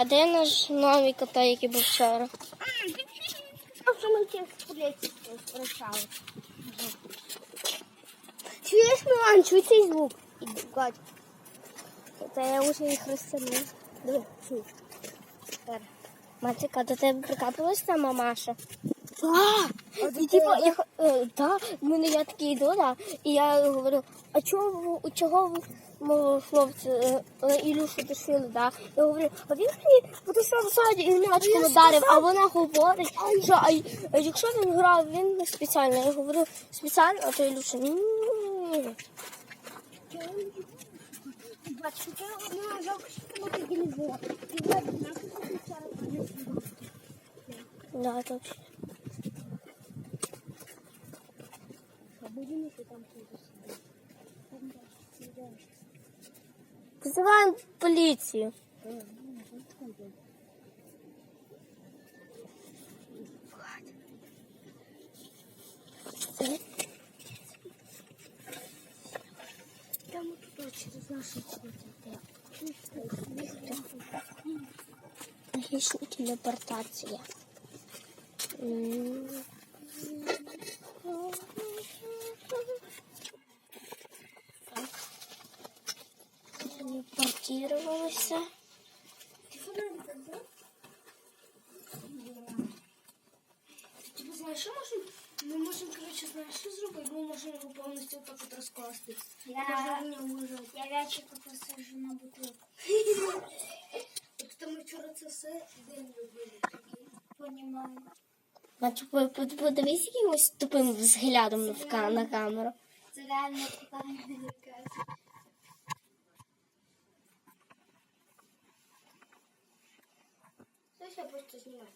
А де наш новий кота, який був вчора? Що ми ті сплеті прощали. Чуєш, Милан, чуй цей звук? Іди, Кать. Це я вже їх розтягнув. Диви, чуй. Тепер. Матика, до тебе прикапалась та мамаша? Так! І типу, я, е, да, в мене я такий йду, да, і я говорю, а чого ви, у чого ви мого хлопця е, Ілюшу душили, да? Я говорю, а він мені потушав в саді і м'ячком ударив, а вона говорить, що а, а якщо він грав, він не спеціально. Я говорю, спеціально, а то Ілюша, ні. Да, точно. А будемо що там сидіти. Вызываем полицию. Там тут через наші Личная телепортация. М. Так. Телепортировалась. Типу, знаєш, що можемо? Ми можемо, коротше, знаєш, що зробити? Ми можемо його повністю так от розкласти. Я, я вячику посажу на бутилку. Ми вчора це все день робили. Понімаю. Значить, по- по- подивись якимось тупим взглядом на, камеру. Це реально питання якась. Знаєш, я просто знімаю.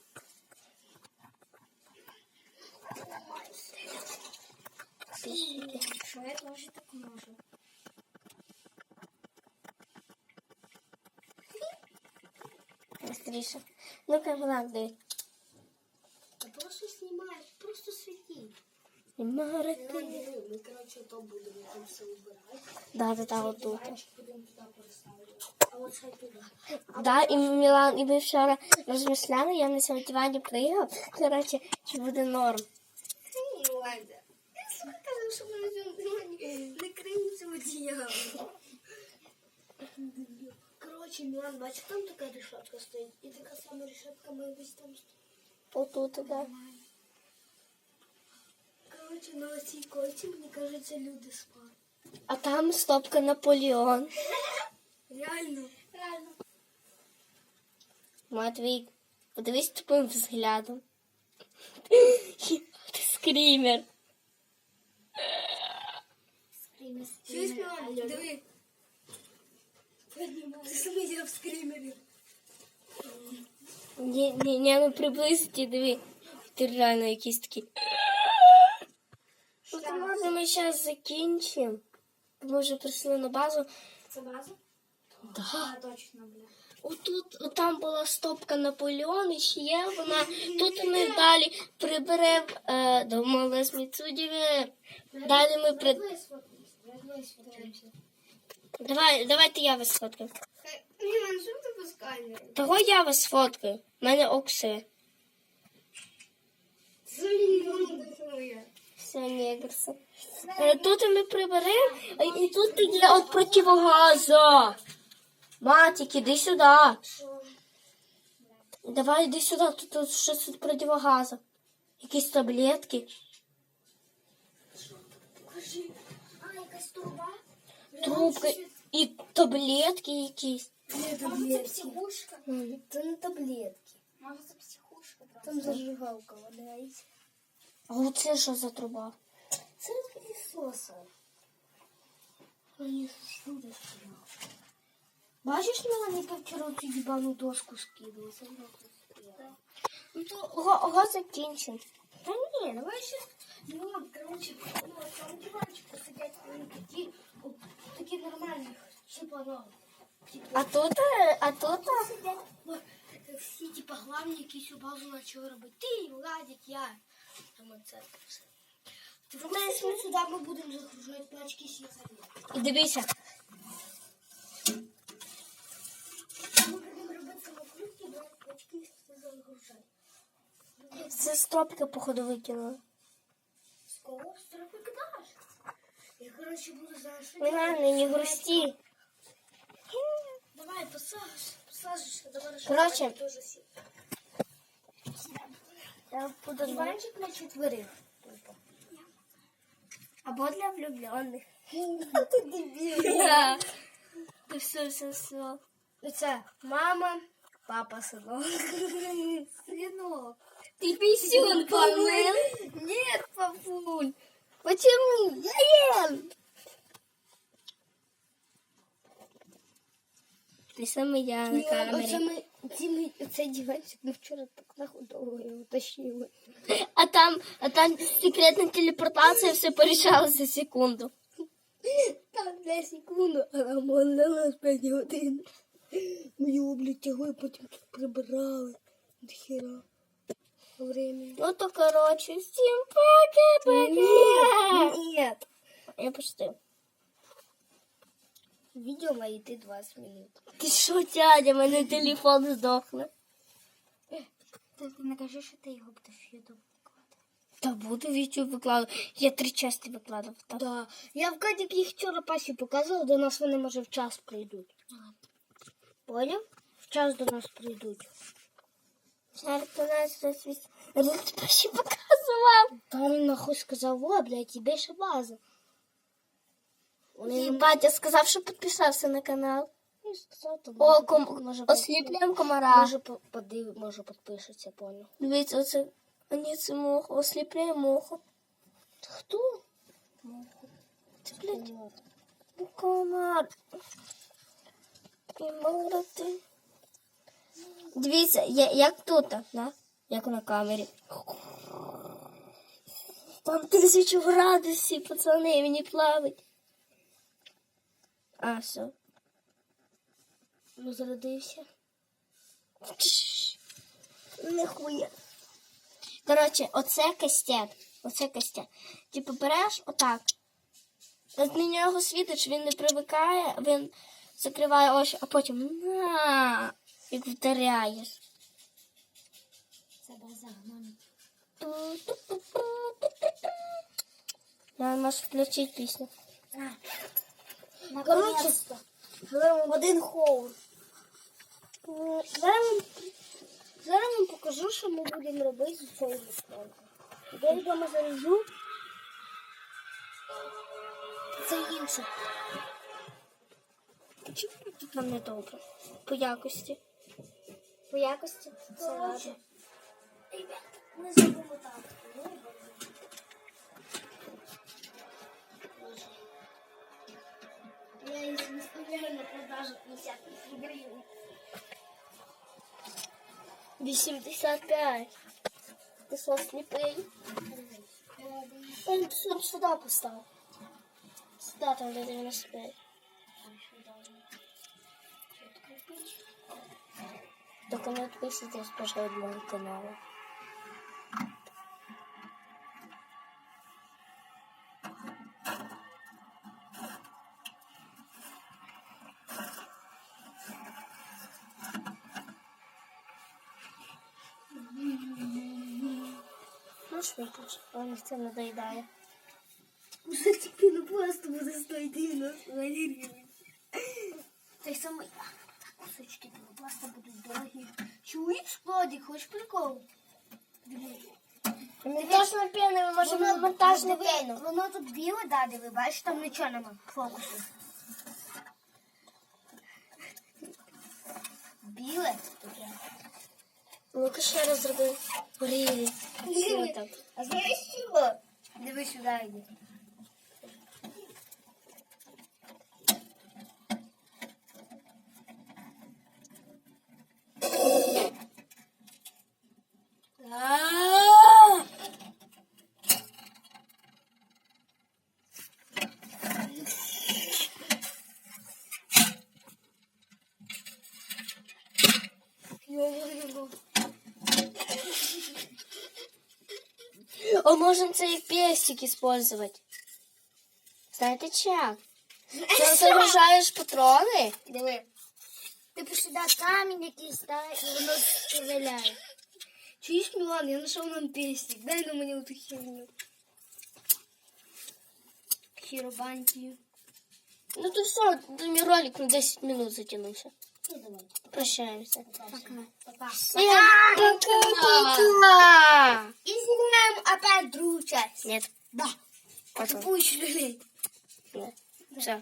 Я теж так можу? Быстріше. Ну-ка, диви. Та просто знімаєш, просто світі. Марики. Ми, коротше, то будемо там все убирати. Да, да, да, вот тут. Будемо туди переставити. А от ще туди. Да, і Мілан, і ми вчора розмишляли, я на цьому дивані пригав. Коротше, чи буде норм. Ні, Ладя. Я слухай казав, що ми на цьому дивані не криється одіяло. Коротше, Мілан, бачиш, там така решетка стоїть. І така сама решетка має десь там стоїть. Отут, да. Коротше, на цій койці, мені кажеться, люди спали. А там стопка Наполеон. Реально. Реально. Матвій, подивись тупим взглядом. Ти скрімер. Скрімі, Чуєш. Мілан, диви. Ти самий я в скримері. Ні, ні, ні, ну приблизити, диви. Ти реально якийсь такий. Ну, то може ми зараз закінчимо. Ми вже прийшли на базу. Це база? Да. Точно, бля. Отут, отам була стопка Наполеон, ще є вона. Тут ми далі приберемо е, до Малесміцудіві. Далі ми при... Давай, давайте я вас сфоткаю. Мілан, що ти без? Того я вас сфоткаю. У мене окси. Все, негрси. Е, Тут ми приберемо, і тут є от противогаза. Матік, іди сюди. Давай іди сюди, тут, тут щось від противогаза. Якісь таблетки. А, якась труба? Трубки і таблетки якісь. Ні, Може, це психушка? Це не таблетки. Може, це психушка просто. Там зажигалка валяється. А оце що за труба? Це від пилісоса. Ой, що ти сказав? Бачиш, я вчора цю їбану дошку скидала? Це. Ну то ого, закінчимо. Та ні, давай ще. Мілан, коротше, ну, там диванчику сидять вони такі, такі нормальні, типа, ну, А тут, е, а тут сидять, ну, всі, типа, главні якісь базу почали робити. Ти, Владик, я. Там оце все. Ти просто сюди ми будемо загружати пачки сигарет. і дивися. Ми будемо робити самокрутки, загружай. Це стопка, походу, викинула. З кого? З тебе кидаєш? Я, коротше, буду зараз... Не делать. не грусти. Давай, посажешь, посажешь, давай сил. Я буду Диванчик на четверых. Або для влюблених. Ти дебіл. Ти все, все, все. Це мама, папа, синок. Сынок, ты писюн помыл? Нет, папуль. Почему? Я ем. Ты сам я на Оце камере. ми, ці ми, цей диванчик ми вчора так нахудово його тащили. А там, а там секретная телепортация, все порешалось за секунду. Там для секунду, а нам он на нас 5 годин. Його, блядь, тягли, потім тут прибирали. Дохера. Время. Ну то, короче, всем пока-пока. Нет. Я пошутил. Видео має йти 20 минут. Ти що, дядя, мене телефон здохне. Ти не кажи, що ти його будеш в Ютуб викладати. Та буду в YouTube викладати. Я три части викладав. Так. Да. Я в Катік їх вчора пасі показувала, до нас вони, може, в час прийдуть. Поняв? В час до нас прийдуть. У нас. Розпаші показував. Там нахуй сказав, о, блядь, тебе ще база. І батя сказав, що підписався на канал. Ну, сказав, то О, ком... може, осліплюємо комара. Може, по- подив, може, підпишеться, поняв. Дивіться, оце... А ні, це муху. Осліпляє муху. Хто? Це, блядь, комар. Дивіться, як тут, да? Як на камері. Там тисячу градусів, пацани, мені плавить. А, все. Розродився. Нихуя. Коротше, оце кастет. Оце кастет. Типу береш отак. От на нього світиш, він не привикає, він закриває очі, а потім на, як вдаряєш. Це база гном. Я можу включити пісню. Коротше, зараз в один хоул. Зараз, вам- зараз вам покажу, що ми будемо робити з цією листонкою. Я її вдома заряджу. Це інше. Тут нам не добре? По якості. По якості. Це ладно. Ми зробимо так. Я її виставляю на продажу 50 гривень. 85. Ти що, сліпий? Он сам сюди постав. Сюди там де 95. Только не отписывайтесь, пожалуйста, от моего канала. Можешь выключить? Он все надоедает. Уже не просто буде стоїти на гривень. Так само, кусочки пінопласта будуть дорогі. Чуєш, складик, хочеш прикол? Монтажна пена, ми можемо на монтажну пену. Воно тут біле, да, диви, бачиш, там нічого нема фокусу. Біле? таке. Ну-ка ще раз зроби. Що? А знаєш чого? Диви сюди йди. А можем це як пестик использовать. Знаєте як? Ти загружаєш патрони. Диви. Типу сюди камінь якийсь, да, і воно стріляє. Чуєш, Мілан, я знайшов нам песні. Дай на мені оту херню. Хіробантію. Ну то все, мій ролик на 10 минут затягнувся. Давай. Пока. Пока. Пока-пока! И снимаем опять другую часть. Нет, Да. потом. Нет. Все.